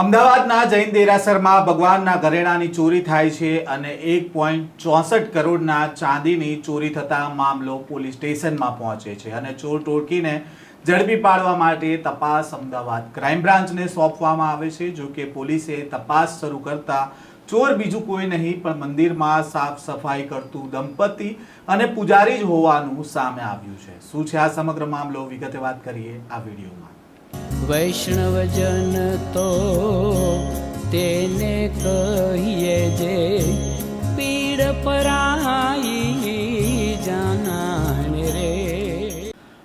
અમદાવાદના જૈન દેરાસરમાં ભગવાનના ઘરેણાની ચોરી થાય છે અને એક પોઈન્ટ ચોસઠ કરોડના ચાંદીની ચોરી થતા મામલો પોલીસ સ્ટેશનમાં પહોંચે છે અને ચોર ટોળકીને ઝડપી પાડવા માટે તપાસ અમદાવાદ ક્રાઇમ બ્રાન્ચને સોંપવામાં આવે છે, જો કે પોલીસે તપાસ શરૂ કરતા ચોર બીજું કોઈ નહીં, પણ મંદિરમાં સાફ સફાઈ કરતું દંપતી અને પૂજારી જ હોવાનું સામે આવ્યું છે. શું છે આ સમગ્ર મામલો? વિગતે વાત કરીએ આ વિડીયોમાં. વૈષ્ણવજન તો તેને કહીએ જે પીડ પરાઈ જાણે રે.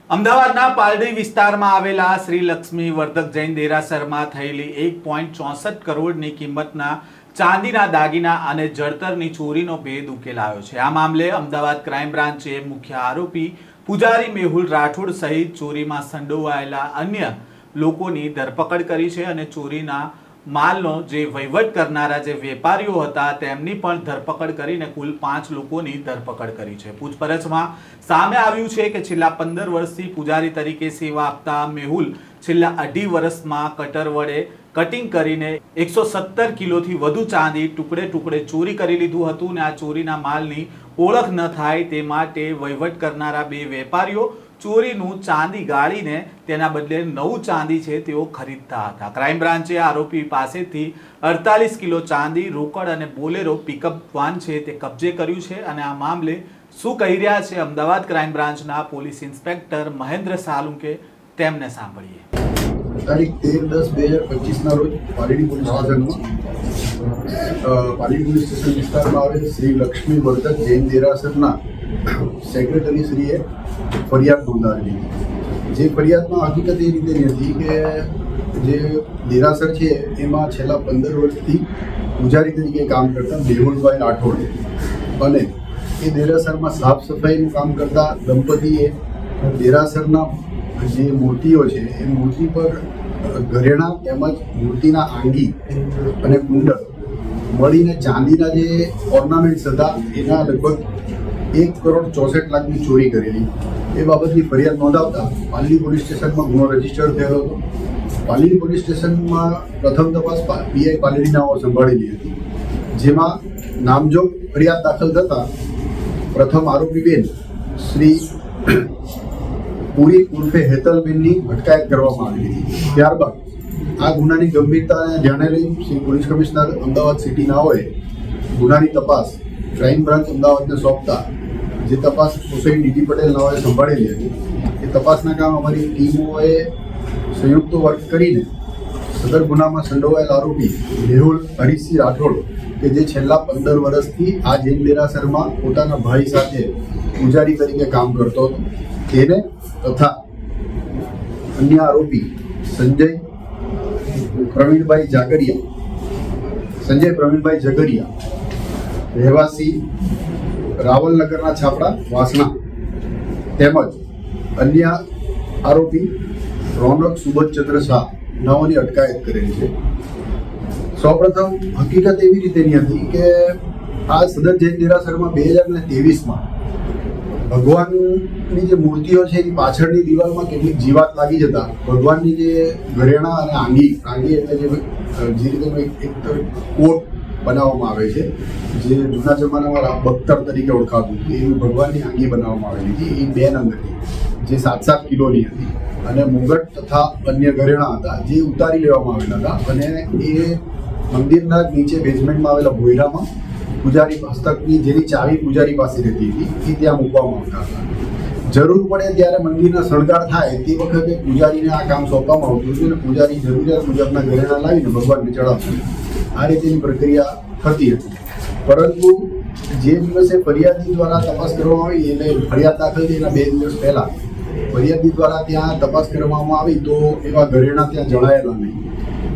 અમદાવાદના પાલડી વિસ્તારમાં આવેલા શ્રી લક્ષ્મી વર્ધક જૈન દેરાસરમાં થયેલી એક પોઈન્ટ ચોસઠ કરોડની કિંમતના ચાંદીના દાગીના અને જળતરની ચોરીનો ભેદ ઉકેલાયો છે. આ મામલે અમદાવાદ ક્રાઇમ બ્રાન્ચે મુખ્ય આરોપી પૂજારી મેહુલ રાઠોડ સહિત ચોરીમાં સંડોવાયેલા અન્ય લોકોની ધરપકડ કરી છે અને ચોરીના માલનો જે વહીવટ કરનારા જે વેપારીઓ હતા, તેમની પણ ધરપકડ કરીને કુલ પાંચ લોકોની ધરપકડ કરી છે. પૂછપરછમાં સામે આવ્યું છે કે છેલ્લા પંદર વર્ષથી પૂજારી તરીકે સેવા આપતા મેહુલ છેલ્લા અઢી વર્ષમાં કટર વડે કટિંગ કરીને એકસો સત્તર કિલોથી વધુ ચાંદી ટુકડે ટુકડે ચોરી કરી લીધું હતું અને આ ચોરીના માલની ઓળખ ન થાય તે માટે વહીવટ કરનારા બે વેપારીઓ ચોરીનું ચાંદી ગાળીને તેના બદલે નવું ચાંદી છે તેઓ ખરીદતા હતા. ક્રાઇમ બ્રાન્ચે આરોપી પાસેથી અડતાલીસ કિલો ચાંદી, રોકડ અને બોલેરો પિકઅપ વાન છે તે કબજે કર્યું છે અને આ મામલે શું કહી રહ્યા છે અમદાવાદ ક્રાઇમ બ્રાન્ચના પોલીસ ઇન્સ્પેક્ટર મહેન્દ્ર સાલુંકે તેમને સાંભળીએ. તારીખ તેર દસ બે હજાર પચીસના રોજ પાલડી પોલીસ અ, પાલડી પોલીસ સ્ટેશન વિસ્તારમાં આવેલ શ્રી લક્ષ્મી વર્ધક જૈન દેરાસરના સેક્રેટરી શ્રીએ ફરિયાદ નોંધાવેલી. જે ફરિયાદમાં હકીકત એ રીતે હતી કે જે દેરાસર છે એમાં છેલ્લા પંદર વર્ષથી પૂજારી તરીકે કામ કરતા મેહુલભાઈ રાઠોડ અને એ દેરાસરમાં સાફ સફાઈનું કામ કરતા દંપતીએ દેરાસરના જે મૂર્તિઓ છે એ મૂર્તિ પર ઘરેણા તેમજ મૂર્તિના આંગી અને કુંડળ મળીને ચાંદીના જે ઓર્નામેન્ટ્સ હતા, એના લગભગ એક કરોડ ચોસઠ લાખની ચોરી કરેલી. એ બાબતની ફરિયાદ નોંધાવતા પાલડી પોલીસ સ્ટેશનમાં ગુનો રજિસ્ટર થયેલો હતો. પાલડી પોલીસ સ્ટેશનમાં પ્રથમ તપાસ પીઆઈ પાલડીનાઓ સંભાળેલી હતી. જેમાં નામજોગ ફરિયાદ દાખલ થતાં પ્રથમ આરોપી બેન શ્રી પૂરી ઉર્ફે હેતલબેનની અટકાયત કરવામાં આવી હતી. ત્યારબાદ આ ગુનાની ગંભીરતાને ધ્યાને લઈ શ્રી પોલીસ કમિશનર અમદાવાદ સિટીના હોય, ગુનાની તપાસ ક્રાઇમ બ્રાન્ચ અમદાવાદને સોંપતા, જે તપાસ સોસાઈ ડીટી પટેલ નાઓએ સંભાળેલી હતી, એ તપાસના કામ અમારી ટીમોએ સંયુક્ત વર્ક કરીને સદર ગુનામાં સંડોવાયેલ આરોપી મેહુલ હરીશસિંહ રાઠોડ, કે જે છેલ્લા પંદર વર્ષથી આ જૈન દેરાસરમાં પોતાના ભાઈ સાથે પૂજારી તરીકે કામ કરતો હતો, તેને તથા અન્ય આરોપી સંજય પ્રવીણભાઈ જાગરિયા સંજય પ્રવીણભાઈ જગરિયા રહેવાસી રાવલનગરના છાપડા, વાસણા, તેમજ અન્ય આરોપી રોનક સુબોધચંદ્ર શાહ, નાઓની અટકાયત કરેલી છે. સૌપ્રથમ હકીકત એવી રીતેની હતી કે આ સદર જૈન દેરાસરમાં બે હજાર ને ત્રેવીસમાં ભગવાનની જે મૂર્તિઓ છે એની પાછળની દિવાલમાં કેટલીક જીવાત લાગી જતા, ભગવાનની જે ઘરેણા અને આંગી આંગી એટલે જે જે રીતે એક કોટ બનાવવામાં આવે છે, જે જૂના જમાનામાં બખ્તર તરીકે ઓળખાતું એવી ભગવાનની આંગી બનાવવામાં આવેલી હતી, એ બે નંગ હતી જે સાત સાત કિલોની હતી. અને મુગટ તથા અન્ય ઘરેણા હતા, જે ઉતારી લેવામાં આવેલા હતા. અને એ મંદિરના નીચે બેઝમેન્ટમાં આવેલા ભોયરામાં પૂજારી હસ્તકની જેની ચાવી પૂજારી પાસે રહેતી હતી, એ ત્યાં મૂકવામાં આવતા હતા. જરૂર પડે ત્યારે મંદિરના શણગાર થાય તે વખતે પૂજારીને આ કામ સોંપવામાં આવતું હતું અને પૂજારી જરૂરિયાત મુજબના ઘરેણા લાવીને ભગવાનને ચડાવતું આ રીતેની પ્રક્રિયા થતી હતી. પરંતુ જે દિવસે ફરિયાદી દ્વારા તપાસ કરવામાં આવી, એટલે ફરિયાદ દાખલ થઈ એના બે દિવસ પહેલાં ફરિયાદી દ્વારા ત્યાં તપાસ કરવામાં આવી, તો એવા ઘરેણા ત્યાં જણાયેલા નહીં.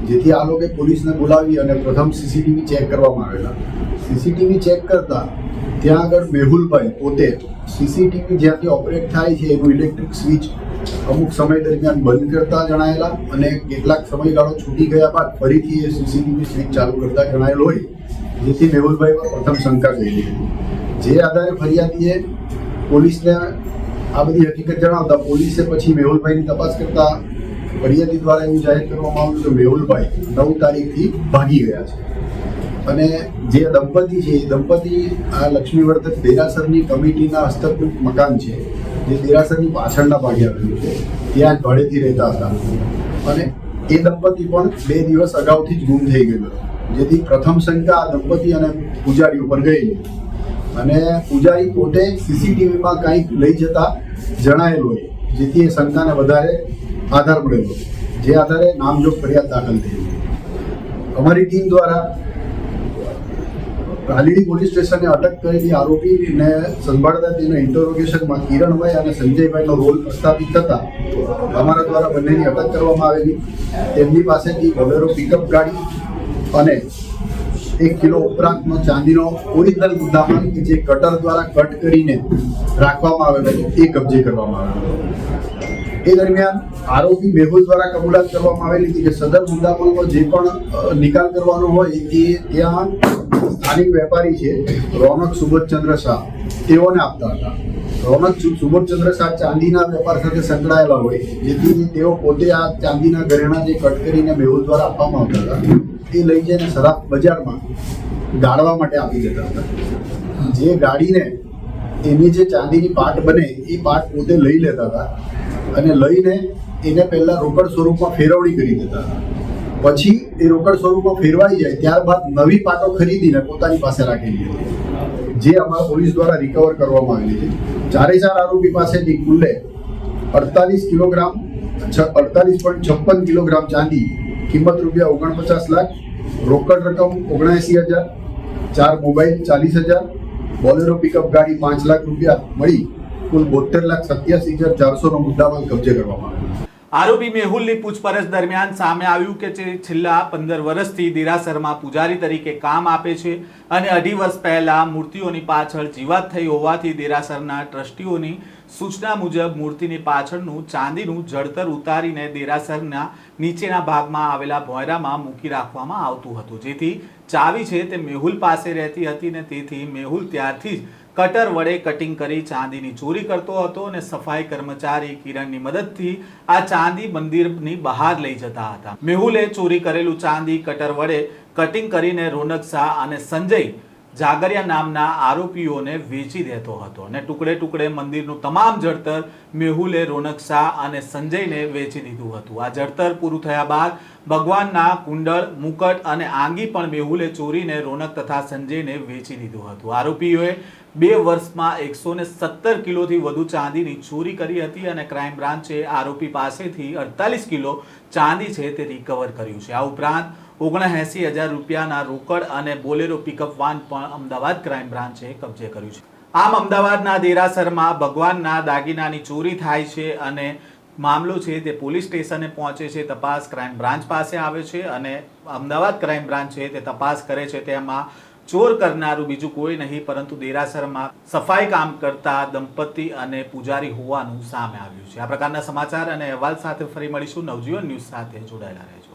જેથી આ લોકોએ પોલીસને બોલાવી અને પ્રથમ સીસીટીવી ચેક કરવામાં આવેલા. સીસીટીવી ચેક કરતા ત્યાં આગળ મેહુલભાઈ પોતે સીસીટીવી જ્યાંથી ઓપરેટ થાય છે એનું ઇલેક્ટ્રિક સ્વિચ અમુક સમય દરમિયાન બંધ કરતા જણાયેલા અને કેટલાક સમયગાળો છૂટી ગયા બાદ ફરીથી એ સીસીટીવી સ્વિચ ચાલુ કરતા જણાયેલ હોય, જેથી મેહુલભાઈ પર પ્રથમ શંકા ગયેલી હતી. જે આધારે ફરિયાદીએ પોલીસને આ બધી હકીકત જણાવતા પોલીસે પછી મેહુલભાઈની તપાસ કરતા ફરિયાદી દ્વારા એવું જાહેર કરવામાં આવ્યું કે મેહુલભાઈ નવ તારીખથી ભાગી ગયા છે. અને જે દંપતી છે, એ દંપતી આ લક્ષ્મીવર્ધક દેરાસરની કમિટીના હસ્તકૃત મકાન છે, જે દેરાસરની પાછળના ભાગે આવેલું છે, ત્યાં ભાડેથી રહેતા હતા. અને એ દંપતી પણ બે દિવસ અગાઉથી જ ગુમ થઈ ગયેલો. જેથી પ્રથમ શંકા આ દંપતી અને પૂજારી ઉપર ગયેલી. અને પૂજારી પોતે સીસીટીવીમાં કંઈક લઈ જતા જણાયેલું હોય, જેથી એ શંકાને વધારે આધાર મળેલો, જે આધારે નામજોગ ફરિયાદ દાખલ થઈ. અમારી ટીમ દ્વારા રાલીડી પોલીસ સ્ટેશને અટક કરેલી આરોપીને સંભાળતા તેના ઇન્ટરોગેશનમાં કિરણભાઈ અને સંજયભાઈનો રોલ પ્રસ્થાપિત થતા અમારા દ્વારા બંનેની અટક કરવામાં આવેલી. તેમની પાસેથી બોલેરો પિકઅપ ગાડી અને એક કિલો ઉપરાંતનો ચાંદીનો ઓરિજિનલ મુદ્દામાલ જે કટર દ્વારા કટ કરીને રાખવામાં આવેલો એ કબજે કરવામાં આવેલો એ દરમિયાન આરોપી મેહુલ દ્વારા કબૂલાત કરવામાં આવેલી હતી કે સદર મુદ્દામાલનો જે પણ નિકાલ કરવાનો હોય એ ત્યાં સ્થાનિક વેપારી છે રોનક સુબોધચંદ્ર શાહ. તેઓને આપતા હતા. રોનક સુબોધચંદ્ર શાહ ચાંદીના વેપાર સાથે સંકળાયેલા હોય, જેથી તેઓ પોતે આ ચાંદીના ઘરેણા જે કટ કરીને મેહુલ દ્વારા આપવામાં આવતા હતા, એ લઈ જઈને શરાબ બજારમાં ગાળવા માટે આપી દેતા હતા. જે ગાડીને એની જે ચાંદીની પાટ બને, એ પાટ પોતે લઈ લેતા હતા. અને લઈને એને પહેલાં રોકડ સ્વરૂપમાં ફેરવણી કરી દેતા પછી એ રોકડ સ્વરૂપમાં ફેરવાઈ જાય, ત્યારબાદ નવી પાટો ખરીદીને પોતાની પાસે રાખેલી હતી. જે અમારા પોલીસ દ્વારા રિકવર કરવામાં આવેલી છે. ચારે ચાર આરોપી પાસેથી કુલ્લે અડતાલીસ કિલોગ્રામ અડતાલીસ પોઈન્ટ છપ્પન કિલોગ્રામ ચાંદી, કિંમત રૂપિયા ઓગણપચાસ લાખ, રોકડ રકમ ઓગણએંસી હજાર, ચાર મોબાઈલ ચાલીસ હજાર, બોલેરો પિકઅપ ગાડી પાંચ લાખ રૂપિયા મળી કુલ બોતેર લાખ સત્યાસી હજાર ચારસોનો મુદ્દામાલ કબજે કરવામાં આવ્યો આરોપી મેહુલની પૂછપરછ દરમિયાન સામે આવ્યું કે છેલ્લા પંદર વર્ષથી દેરાસરમાં પૂજારી તરીકે કામ આપે છે અને અઢી વર્ષ પહેલા મૂર્તિઓની પાછળ જીવાત થઈ હોવાથી દેરાસરના ટ્રસ્ટીઓની સૂચના મુજબ મૂર્તિની પાછળનું ચાંદીનું જળતર ઉતારીને દેરાસરના નીચેના ભાગમાં આવેલા ભોયરામાં મૂકી રાખવામાં આવતું હતું. જેથી ચાવી છે તે મેહુલ પાસે રહેતી હતી ને તેથી મેહુલ ત્યારથી જ કટર વડે કટિંગ કરી ચાંદીની ચોરી કરતો હતો અને સફાઈ કર્મચારી કિરણની મદદથી આ ચાંદી મંદિરની બહાર લઈ જતા હતા. મેહુલે ચોરી કરેલું ચાંદી કટર વડે કટિંગ કરીને રોનક શાહ અને સંજય જાગરિયા નામના આરોપીઓને વેચી દેતો હતો અને ટુકડે ટુકડે મંદિરનું તમામ જળતર મેહુલે, રોનક શાહ અને સંજયને વેચી દીધું હતું. આ જળતર પૂરું થયા બાદ ભગવાનના કુંડળ, મુકટ અને આંગી પણ મેહુલે ચોરીને, રોનક તથા સંજયને વેચી દીધું હતું. આરોપીઓએ બે વર્ષમાં એકસો ને સત્તર કિલોથી વધુ ચાંદીની ચોરી કરી હતી અને ક્રાઇમ બ્રાન્ચે આરોપી પાસેથી અડતાલીસ કિલો ચાંદી છે તે રિકવર કર્યું છે. આ ઉપરાંત ઓગણએંસી હજાર રૂપિયાના રોકડ અને બોલેરો પિકઅપ વાન પણ અમદાવાદ ક્રાઇમ બ્રાન્ચે કબજે કર્યું છે. આમ અમદાવાદના દેરાસરમાં ભગવાનના દાગીનાની ચોરી થાય છે અને મામલો છે તે પોલીસ સ્ટેશને પહોંચે છે, તપાસ ક્રાઇમ બ્રાન્ચ પાસે આવે છે અને અમદાવાદ ક્રાઇમ બ્રાન્ચ છે તે તપાસ કરે છે. તેમાં ચોર કરનારું બીજું કોઈ નહીં, પરંતુ દેરાસરમાં સફાઈ કામ કરતા દંપતી અને પૂજારી હોવાનું સામે આવ્યું છે. આ પ્રકારના સમાચાર અને અહેવાલ સાથે ફરી મળીશું. નવજીવન ન્યૂઝ સાથે જોડાયેલા રહેજો.